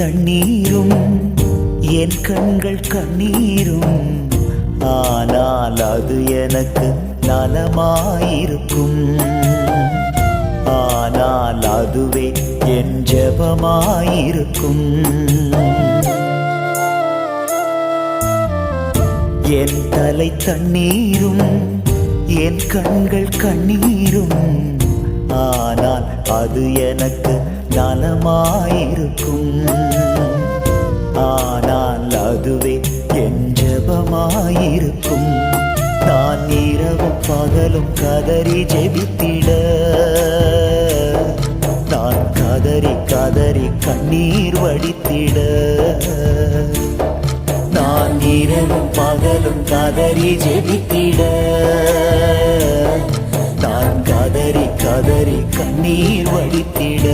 தண்ணீரும் என் கண்கள் கண்ணீரும். ஆனால் அது எனக்கு நலமாயிருக்கும். ஆனால் அதுவே என் ஜபமாயிருக்கும். என் தலை தண்ணீரும் என் கண்கள் கண்ணீரும். ஆனால் அது எனக்கு நலமாயிருக்கும். அதுவே என் ஜபமாயிருக்கும். நான் இரவும் பகலும் கதறி ஜெபித்திட. நான் கதறி கதறி கண்ணீர் வடித்திட. நான் இரவும் பகலும் கதறி ஜெபித்திட. நான் கதறி கதறி கண்ணீர் வடித்திட.